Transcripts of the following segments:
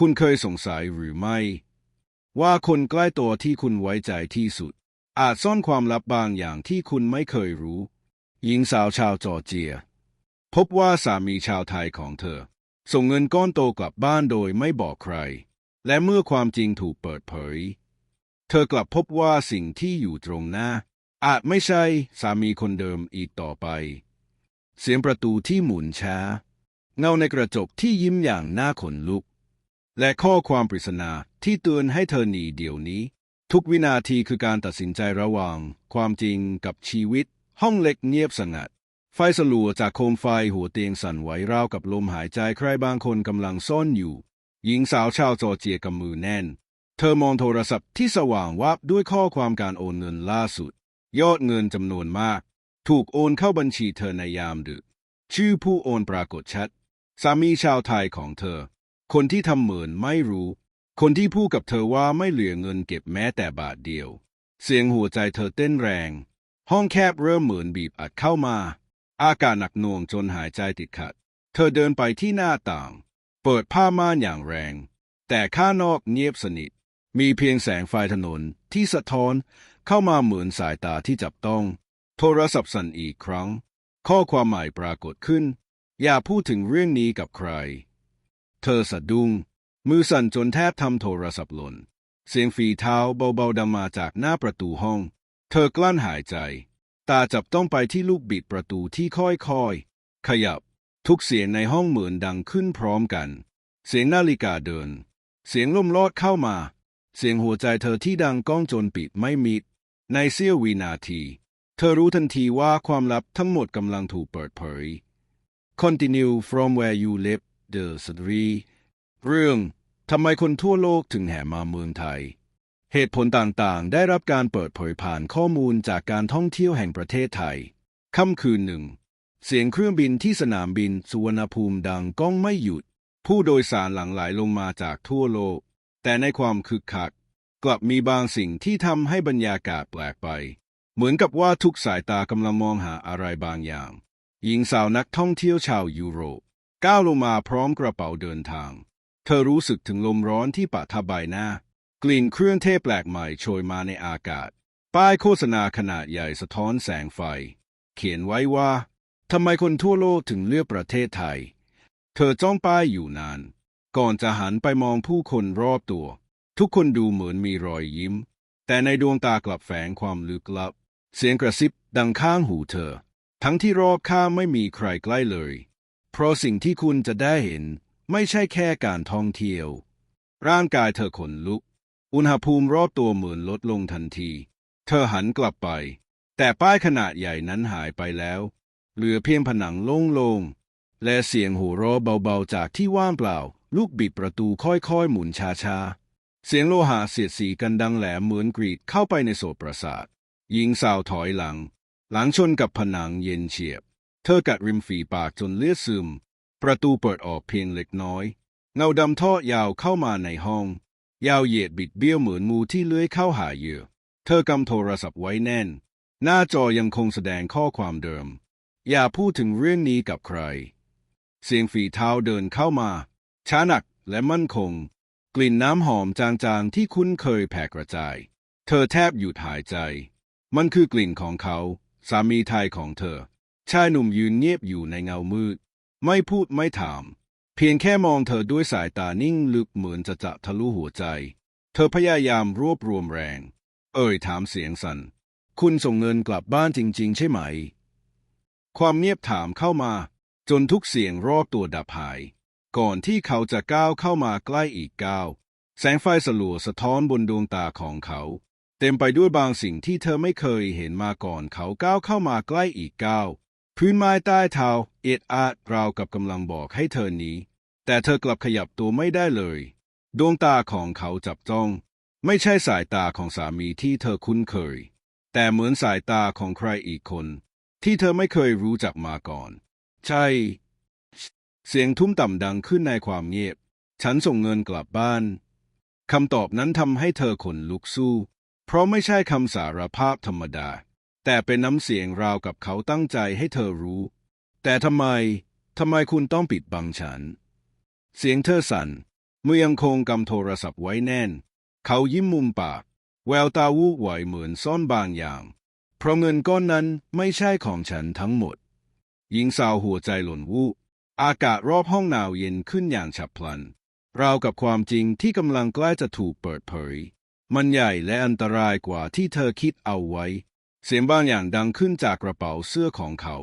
คุณเคยสงสัยหรือไม่ ว่าคนใกล้ตัวที่คุณไว้ใจที่สุด อาจซ่อนความลับบางอย่างที่คุณไม่เคยรู้ หญิงสาวชาวจอร์เจีย พบว่าสามีชาวไทยของเธอ ส่งเงินก้อนโตกลับบ้านโดยไม่บอกใคร และเมื่อความจริงถูกเปิดเผย เธอกลับพบว่าสิ่งที่อยู่ตรงหน้า อาจไม่ใช่สามีคนเดิมอีกต่อไป เสียงประตูที่หมุนช้า เงาในกระจกที่ยิ้มอย่างน่าขนลุก และข้อความปริศนาที่เตือนให้เธอหนีเดี๋ยวนี้ ทุกวินาทีคือการตัดสินใจระหว่าง ความจริงกับชีวิต ห้องเล็กเงียบสงัด ไฟสลัวจากโคมไฟหัวเตียงสั่นไหวราวกับลมหายใจใครบางคนกำลังซ่อนอยู่ หญิงสาวชาวจอร์เจียกำมือแน่น เธอมองโทรศัพท์ที่สว่างวับด้วยข้อความการโอนเงินล่าสุด ยอดเงินจำนวนมาก ถูกโอนเข้าบัญชีเธอในยามดึก ชื่อผู้โอนปรากฏชัด สามีชาวไทยของเธอ คนที่ทำเหมือนไม่รู้ คนที่พูดกับเธอว่าไม่เหลือเงินเก็บแม้แต่บาทเดียว เสียงหัวใจเธอเต้นแรง ห้องแคบเริ่มเหมือนบีบอัดเข้ามา อากาศหนักหน่วงจนหายใจติดขัด เธอเดินไปที่หน้าต่าง เปิดผ้าม่านอย่างแรง แต่ข้างนอกเงียบสนิท มีเพียงแสงไฟถนนที่สะท้อนเข้ามาเหมือนสายตาที่จับต้อง โทรศัพท์สั่นอีกครั้ง ข้อความใหม่ปรากฏขึ้น อย่าพูดถึงเรื่องนี้กับใคร เธอสะดุ้ง มือสั่นจนแทบทำโทรศัพท์หล่น เสียงฝีเท้าเบาๆดังมาจากหน้าประตูห้อง เธอกลั้นหายใจ ตาจับต้องไปที่ลูกบิดประตูที่ค่อยๆ ขยับ ทุกเสียงในห้องเหมือนดังขึ้นพร้อมกัน เสียงนาฬิกาเดิน เสียงล่มลอดเข้ามา เสียงหัวใจเธอที่ดังก้องจนปิดไม่มิด ในเสี้ยววินาที เธอรู้ทันทีว่าความลับทั้งหมดกำลังถูกเปิดเผย Continue from where you left the story เรื่องทำไมคนทั่วโลกถึงแห่มาเมืองไทย เหตุผลต่างๆ ได้รับการเปิดเผยผ่านข้อมูลจากการท่องเที่ยวแห่งประเทศไทย ค่ำคืนหนึ่ง เสียงเครื่องบินที่สนามบินสุวรรณภูมิดังก้องไม่หยุด ผู้โดยสารหลั่งไหลลงมาจากทั่วโลก แต่ในความคึกคัก กลับมีบางสิ่งที่ทำให้บรรยากาศแปลกไป เหมือนกับว่าทุกสายตากำลังมองหาอะไรบางอย่าง หญิงสาวนักท่องเที่ยวชาวยุโรป ก้าวลงมาพร้อมกระเป๋าเดินทาง เธอรู้สึกถึงลมร้อนที่ปะทะใบหน้า กลิ่นเครื่องเทศแปลกใหม่โชยมาในอากาศ ป้ายโฆษณาขนาดใหญ่สะท้อนแสงไฟ เขียนไว้ว่าทำไมคนทั่วโลกถึงเลือกประเทศไทย เธอจ้องป้ายอยู่นาน ก่อนจะหันไปมองผู้คนรอบตัว ทุกคนดูเหมือนมีรอยยิ้ม แต่ในดวงตากลับแฝงความลึกลับ เสียงกระซิบดังข้างหูเธอ ทั้งที่รอบข้างไม่มีใครใกล้เลย เพราะสิ่งที่คุณจะได้เห็นไม่ใช่แค่การท่องเที่ยว ร่างกายเธอขนลุก อุณหภูมิรอบตัวเหมือนลดลงทันที เธอหันกลับไป แต่ป้ายขนาดใหญ่นั้นหายไปแล้ว เหลือเพียงผนังโล่งๆ และเสียงหัวเราะเบาๆจากที่ว่างเปล่า ลูกบิดประตูค่อยๆ หมุนช้าๆ เสียงโลหะเสียดสีกันดังแหลมเหมือนกรีดเข้าไปในโสตประสาทหญิงสาวถอยหลัง หลังชนกับผนังเย็นเฉียบ เธอกัดริมฝีปากจนเลือดซึม ประตูเปิดออกเพียงเล็กน้อย เงาดำทอดยาวเข้ามาในห้อง ยาวเหยียดบิดเบี้ยวเหมือนงูที่เลื้อยเข้าหาเหยื่อ เธอกำโทรศัพท์ไว้แน่น หน้าจอยังคงแสดงข้อความเดิม อย่าพูดถึงเรื่องนี้กับใคร เสียงฝีเท้าเดินเข้ามา ช้าหนักและมั่นคง กลิ่นน้ำหอมจางๆที่คุ้นเคยแผ่กระจาย เธอแทบหยุดหายใจ มันคือกลิ่นของเขา สามีไทยของเธอ ชายหนุ่มยืนเงียบอยู่ในเงามืด ไม่พูดไม่ถาม เพียงแค่มองเธอด้วยสายตานิ่งลึกเหมือนจะจะทะลุหัวใจ เธอพยายามรวบรวมแรง เอ่ยถามเสียงสัน่น คุณส่งเงินกลับบ้านจริง ๆ ใช่ไหม ความเงียบถามเข้ามา จนทุกเสียงรอบตัวดับหาย ก่อนที่เขาจะก้าวเข้ามาใกล้อีกก้าว แสงไฟสลัวสะท้อนบนดวงตาของเขา เต็มไปด้วยบางสิ่งที่เธอไม่เคยเห็นมาก่อนเขาก้าวเข้ามาใกล้อีกก้าว พื้นไม้ใต้เท้าเอ็ดอาดราวกับกำลังบอกให้เธอหนีแต่เธอกลับขยับตัวไม่ได้เลย ดวงตาของเขาจับจ้อง ไม่ใช่สายตาของสามีที่เธอคุ้นเคย แต่เหมือนสายตาของใครอีกคน ที่เธอไม่เคยรู้จักมาก่อน ใช่ เสียงทุ้มต่ำดังขึ้นในความเงียบ ฉันส่งเงินกลับบ้านคำตอบนั้นทำให้เธอขนลุกสู้ เพราะไม่ใช่คำสารภาพธรรมดา แต่เป็นน้ำเสียงราวกับเขาตั้งใจให้เธอรู้ แต่ทำไม ทำไมคุณต้องปิดบังฉัน เสียงเธอสั่นมือยังคงกำโทรศัพท์ไว้แน่น เขายิ้มมุมปาก แววตาวูบไหวเหมือนซ่อนบางอย่าง เพราะเงินก้อนนั้นไม่ใช่ของฉันทั้งหมด หญิงสาวหัวใจหล่นวูบอากาศรอบห้องหนาวเย็นขึ้นอย่างฉับพลัน ราวกับความจริงที่กำลังใกล้จะถูกเปิดเผย มันใหญ่และอันตรายกว่าที่เธอคิดเอาไว้ เสียงบางอย่างดังขึ้นจากกระเป๋าเสื้อของเขา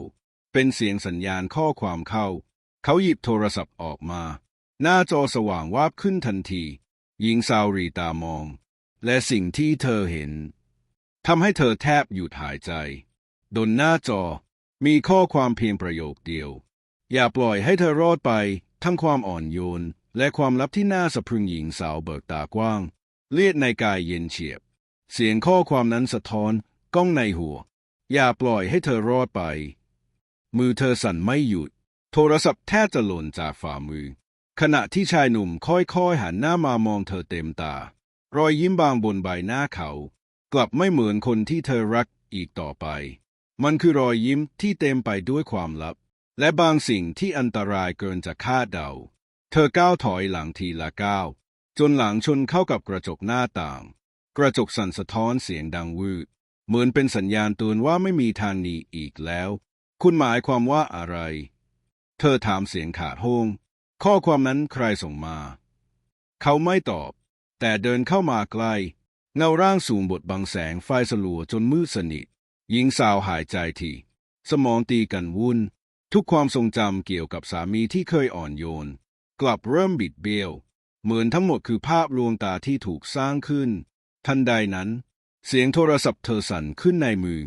เป็นเสียงสัญญาณข้อความเข้า เขาหยิบโทรศัพท์ออกมา หน้าจอสว่างวาบขึ้นทันที หญิงสาวรีตามอง และสิ่งที่เธอเห็นทำให้เธอแทบหยุดหายใจบนหน้าจอมีข้อความเพียงประโยคเดียว อย่าปล่อยให้เธอรอดไปทั้งความอ่อนโยน และความลับที่น่าสะพรึงหญิงสาวเบิกตากว้าง เลียดในกายเย็นเฉียบ เสียงข้อความนั้นสะท้อน ก้องในหัว อย่าปล่อยให้เธอรอดไป มือเธอสั่นไม่หยุด โทรศัพท์แทบจะหล่นจากฝ่ามือ ขณะที่ชายหนุ่มค่อยๆหันหน้ามามองเธอเต็มตา รอยยิ้มบางบนใบหน้าเขา กลับไม่เหมือนคนที่เธอรักอีกต่อไป มันคือรอยยิ้มที่เต็มไปด้วยความลับ และบางสิ่งที่อันตรายเกินจะคาดเดา เธอก้าวถอยหลังทีละก้าวจนหลังชนเข้ากับกระจกหน้าต่าง กระจกสั่นสะท้อนเสียงดังวืด เหมือนเป็นสัญญาณเตือนว่าไม่มีทางหนีอีกแล้ว คุณหมายความว่าอะไร เธอถามเสียงขาดห้องข้อความนั้นใครส่งมา เขาไม่ตอบ แต่เดินเข้ามาใกล้ เงาร่างสูงบดบังแสงไฟสลัวจนมืดสนิท หญิงสาวหายใจทีสมองตีกันวุ่น ทุกความทรงจำเกี่ยวกับสามีที่เคยอ่อนโยน กลับเริ่มบิดเบี้ยว เหมือนทั้งหมดคือภาพลวงตาที่ถูกสร้างขึ้น ทันใดนั้น เสียงโทรศัพท์เธอสั่นขึ้นในมือ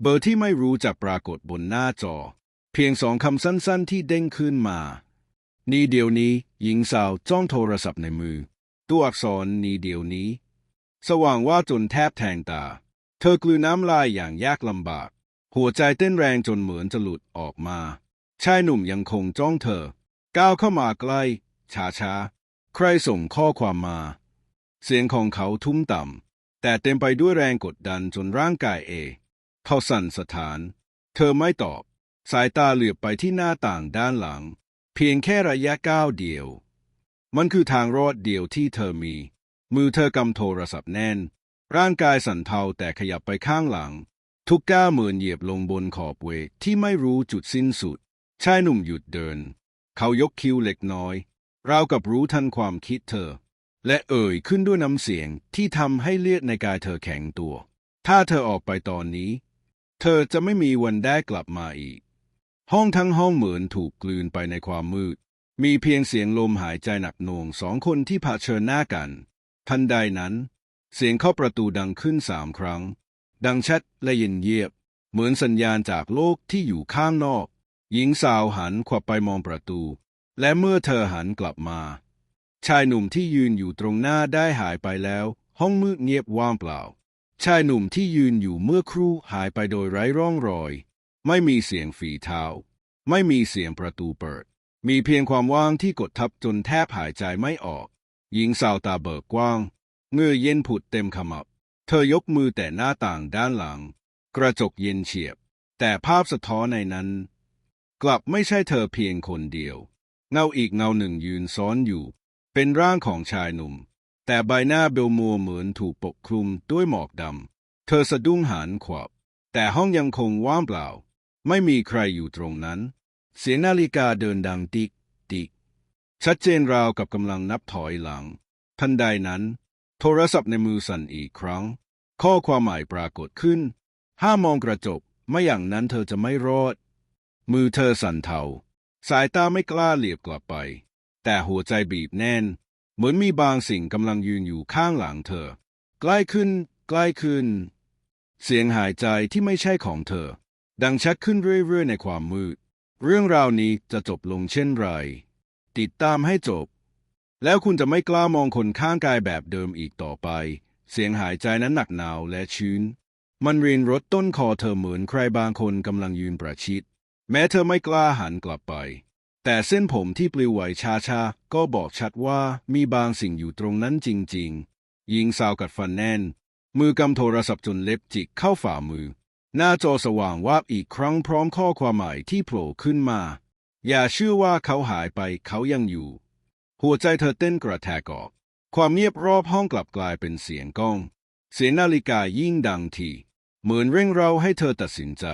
เบอร์ที่ไม่รู้จะปรากฏบนหน้าจอ เพียงสองคำสั้นๆที่เด้งขึ้นมา นี่เดียวนี้หญิงสาวจ้องโทรศัพท์ในมือ ตัวอักษรนี้เดียวนี้ สว่างว่าจนแทบแทงตา เธอกลืนน้ำลายอย่างยากลำบาก หัวใจเต้นแรงจนเหมือนจะหลุดออกมาชายหนุ่มยังคงจ้องเธอ ก้าวเข้ามาใกล้ช้าๆใครส่งข้อความมา เสียงของเขาทุ้มต่ำ แต่เต็มไปด้วยแรงกดดันจนร่างกายเอ เขาสั่นสะท้าน เธอไม่ตอบ สายตาเหลือบไปที่หน้าต่างด้านหลัง เพียงแค่ระยะก้าวเดียว มันคือทางรอดเดียวที่เธอมี มือเธอกำโทรศัพท์แน่น ร่างกายสั่นเทาแต่ขยับไปข้างหลัง ทุกก้าวเหมือนเหยียบลงบนขอบเวทที่ไม่รู้จุดสิ้นสุด ชายหนุ่มหยุดเดิน เขายกคิ้วเล็กน้อย ราวกับรู้ทันความคิดเธอ และเอ่ยขึ้นด้วยน้ำเสียงที่ทำให้เลือดในกายเธอแข็งตัว ถ้าเธอออกไปตอนนี้ เธอจะไม่มีวันได้กลับมาอีก ห้องทั้งห้องเหมือนถูกกลืนไปในความมืด มีเพียงเสียงลมหายใจหนักหน่วงสองคนที่เผชิญหน้ากัน ทันใดนั้น เสียงเข้าประตูดังขึ้นสามครั้ง ดังชัดและเย็นเยียบ เหมือนสัญญาณจากโลกที่อยู่ข้างนอก หญิงสาวหันขวับไปมองประตู และเมื่อเธอหันกลับมา ชายหนุ่มที่ยืนอยู่ตรงหน้าได้หายไปแล้ว ห้องมืดเงียบว่างเปล่า ชายหนุ่มที่ยืนอยู่เมื่อครู่หายไปโดยไร้ร่องรอย ไม่มีเสียงฝีเท้า ไม่มีเสียงประตูเปิด มีเพียงความว่างที่กดทับจนแทบหายใจไม่ออก หญิงสาวตาเบิกกว้างเงื่อเย็นผุดเต็มขมับ เธอยกมือแต่หน้าต่างด้านหลัง กระจกเย็นเฉียบ แต่ภาพสะท้อนในนั้น กลับไม่ใช่เธอเพียงคนเดียว เงาอีกเงาหนึ่งยืนซ้อนอยู่ เป็นร่างของชายหนุ่ม แต่ใบหน้าเบลมัวเหมือนถูกปกคลุมด้วยหมอกดำ เธอสะดุ้งหันขวับ แต่ห้องยังคงว่างเปล่า ไม่มีใครอยู่ตรงนั้น เสียงนาฬิกาเดินดังติ๊กติ๊ก ชัดเจนราวกับกำลังนับถอยหลัง ทันใดนั้น โทรศัพท์ในมือสั่นอีกครั้ง ข้อความหมายปรากฏขึ้น ห้ามมองกระจกไม่อย่างนั้นเธอจะไม่รอด มือเธอสั่นเทา สายตาไม่กล้าเหลียบกลับไป แต่หัวใจบีบแน่น เหมือนมีบางสิ่งกำลังยืนอยู่ข้างหลังเธอ ใกล้ขึ้น ใกล้ขึ้น เสียงหายใจที่ไม่ใช่ของเธอ ดังชัดขึ้นเรื่อยๆในความมืด เรื่องราวนี้จะจบลงเช่นไร ติดตามให้จบ แล้วคุณจะไม่กล้ามองคนข้างกายแบบเดิมอีกต่อไป เสียงหายใจนั้นหนักหนาวและชื้น มันเรียนรถต้นคอเธอเหมือนใครบางคนกำลังยืนประชิด แม้เธอไม่กล้าหันกลับไป แต่เส้นผมที่ปลิวไหวชาๆ ก็บอกชัดว่ามีบางสิ่งอยู่ตรงนั้นจริงๆ หญิงสาวกัดฟันแน่น มือกำโทรศัพท์จนเล็บจิกเข้าฝ่ามือ หน้าจอสว่างวาบอีกครั้งพร้อมข้อความใหมายที่โผล่ขึ้นมา อย่าเชื่อว่าเขาหายไปเขายังอยู่ หัวใจเธอเต้นกระแทกออก ความเงียบรอบห้องกลับกลายเป็นเสียงก้อง เสียงนาฬิกายิ่งดังทีเหมือนเร่งเร้าให้เธอตัดสินใจ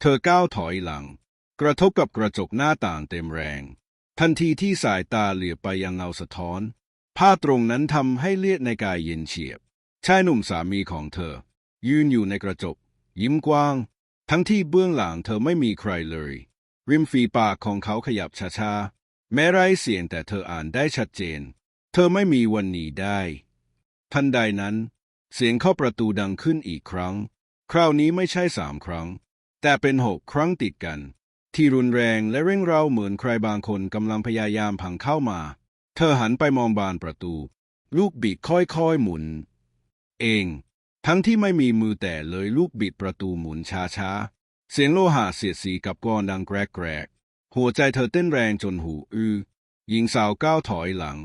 เธอก้าวถอยหลัง กระทบกับกระจกหน้าต่างเต็มแรง ทันทีที่สายตาเหลือไปยังเงาสะท้อนผ้าตรงนั้นทำให้เลือดในกายเย็นเฉียบ ชายหนุ่มสามีของเธอ ยืนอยู่ในกระจก ยิ้มกว้าง ทั้งที่เบื้องหลังเธอไม่มีใครเลย ริมฝีปากของเขาขยับช้าๆ แม้ไร้เสียงแต่เธออ่านได้ชัดเจน เธอไม่มีวันหนีได้ ทันใดนั้น เสียงเข้าประตูดังขึ้นอีกครั้ง คราวนี้ไม่ใช่สามครั้ง แต่เป็นหกครั้งติดกัน ที่รุนแรงและเร่งเร้าเหมือนใครบางคนกำลังพยายามพังเข้ามา เธอหันไปมองบานประตู ลูกบิดค่อยๆหมุน เอง ทั้งที่ไม่มีมือแต่เลยลูกบิดประตูหมุนช้าๆ เสียงโลหะเสียดสีกับกรอนดังแกรกๆ หัวใจเธอเต้นแรงจนหูอื้อหญิงสาวก้าวถอยหลัง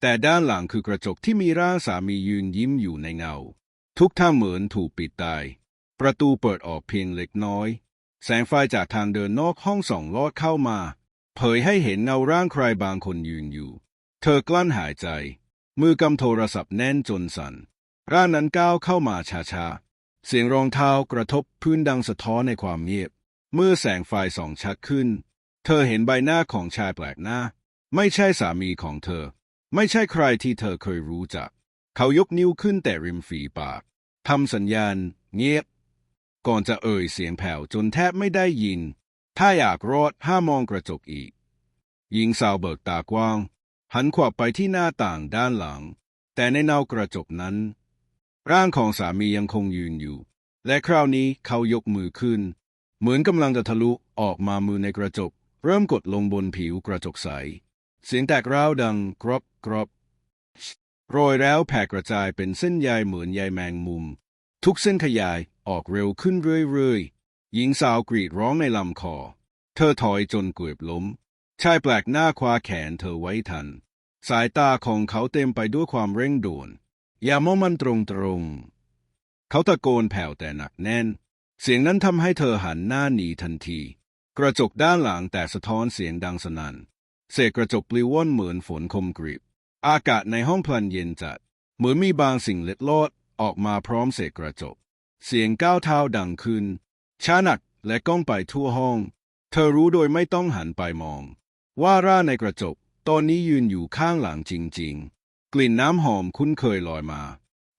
แต่ด้านหลังคือกระจกที่มีร่างสามียืนยิ้มอยู่ในเงา ทุกท่าเหมือนถูกปิดตาย ประตูเปิดออกเพียงเล็กน้อย แสงไฟจากทางเดินนอกห้องส่องลอดเข้ามา เผยให้เห็นเงาร่างใครบางคนยืนอยู่ เธอกลั้นหายใจ มือกำโทรศัพท์แน่นจนสั่นร่างนั้นก้าวเข้ามาช้าๆ เสียงรองเท้ากระทบพื้นดังสะท้อนในความเงียบ เมื่อแสงไฟส่องชัดขึ้น เธอเห็นใบหน้าของชายแปลกหน้า ไม่ใช่สามีของเธอ ไม่ใช่ใครที่เธอเคยรู้จัก เขายกนิ้วขึ้นแต่ริมฝีปากทำสัญญาณ เงียบ ก่อนจะเอ่ยเสียงแผ่วจนแทบไม่ได้ยิน ถ้าอยากรอดห้ามมองกระจกอีก หญิงสาวเบิกตากว้าง หันขวับไปที่หน้าต่างด้านหลัง แต่ในเงากระจกนั้น ร่างของสามียังคงยืนอยู่ และคราวนี้เขายกมือขึ้น เหมือนกำลังจะทะลุออกมามือในกระจก เริ่มกดลงบนผิวกระจกใส เสียงแตกร้าวดังกรอบกรอบรอยแล้วแผ่กระจายเป็นเส้นใยเหมือนใยแมงมุม ทุกเส้นขยาย ออกเร็วขึ้นเรื่อยๆ หญิงสาวกรีดร้องในลำคอ เธอถอยจนเกือบล้ม ชายแปลกหน้าคว้าแขนเธอไว้ทัน สายตาของเขาเต็มไปด้วยความเร่งด่วน อย่ามองมันตรงๆ เขาตะโกนแผ่วแต่หนักแน่น เสียงนั้นทำให้เธอหันหน้าหนีทันที กระจกด้านหลังแต่สะท้อนเสียงดังสนั่น เศษกระจกปลิวว่อนเหมือนฝนคมกริบ อากาศในห้องพลันเย็นจัด เหมือนมีบางสิ่งเล็ดลอดออกมาพร้อมเศษกระจก เสียงก้าวเท้าดังขึ้น ช้าหนักและก้องไปทั่วห้อง เธอรู้โดยไม่ต้องหันไปมอง ว่าร่าในกระจก ตอนนี้ยืนอยู่ข้างหลังจริง ๆ กลิ่นน้ำหอมคุ้นเคยลอยมา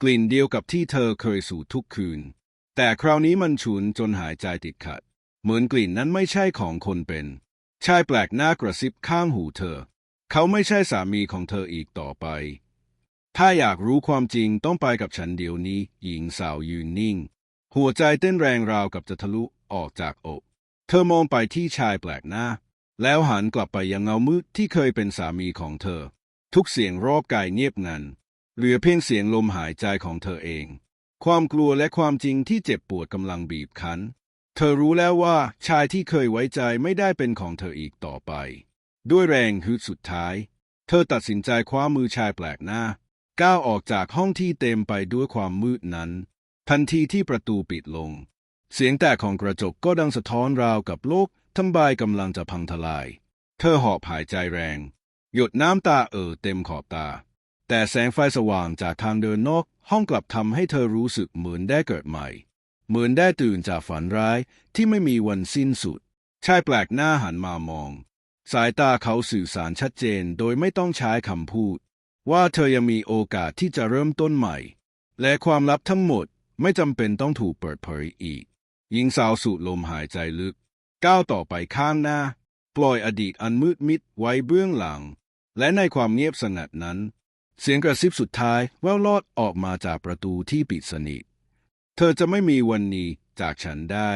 กลิ่นเดียวกับที่เธอเคยสูดทุกคืน แต่คราวนี้มันฉุนจนหายใจติดขัด เหมือนกลิ่นนั้นไม่ใช่ของคนเป็น ชายแปลกหน้ากระซิบข้างหูเธอ เขาไม่ใช่สามีของเธออีกต่อไป ถ้าอยากรู้ความจริงต้องไปกับฉันเดี๋ยวนี้ หญิงสาวยืนนิ่ง หัวใจเต้นแรงราวกับจะทะลุออกจากอก เธอมองไปที่ชายแปลกหน้า แล้วหันกลับไปยังเงามืดที่เคยเป็นสามีของเธอ ทุกเสียงรอบกายเงียบงัน เหลือเพียงเสียงลมหายใจของเธอเอง ความกลัวและความจริงที่เจ็บปวดกำลังบีบคั้น เธอรู้แล้วว่าชายที่เคยไว้ใจไม่ได้เป็นของเธออีกต่อไป ด้วยแรงฮึดสุดท้าย เธอตัดสินใจคว้ามือชายแปลกหน้า ก้าวออกจากห้องที่เต็มไปด้วยความมืดนั้น ทันทีที่ประตูปิดลง เสียงแตกของกระจกก็ดังสะท้อนราวกับโลกทั้งใบกำลังจะพังทลาย เธอหอบหายใจแรง หยดน้ำตาเอ่อเต็มขอบตา แต่แสงไฟสว่างจากทางเดินนอกห้องกลับทำให้เธอรู้สึกเหมือนได้เกิดใหม่ เหมือนได้ตื่นจากฝันร้ายที่ไม่มีวันสิ้นสุด ชายแปลกหน้าหันมามอง สายตาเขาสื่อสารชัดเจนโดยไม่ต้องใช้คำพูด ว่าเธอยังมีโอกาสที่จะเริ่มต้นใหม่ และความลับทั้งหมดไม่จำเป็นต้องถูกเปิดเผยอีก หญิงสาวสูดลมหายใจลึก ก้าวต่อไปข้างหน้า ปล่อยอดีตอันมืดมิดไว้เบื้องหลัง และในความเงียบสงัดนั้น เสียงกระซิบสุดท้ายแววลอดออกมาจากประตูที่ปิดสนิท เธอจะไม่มีวันนี้จากฉันได้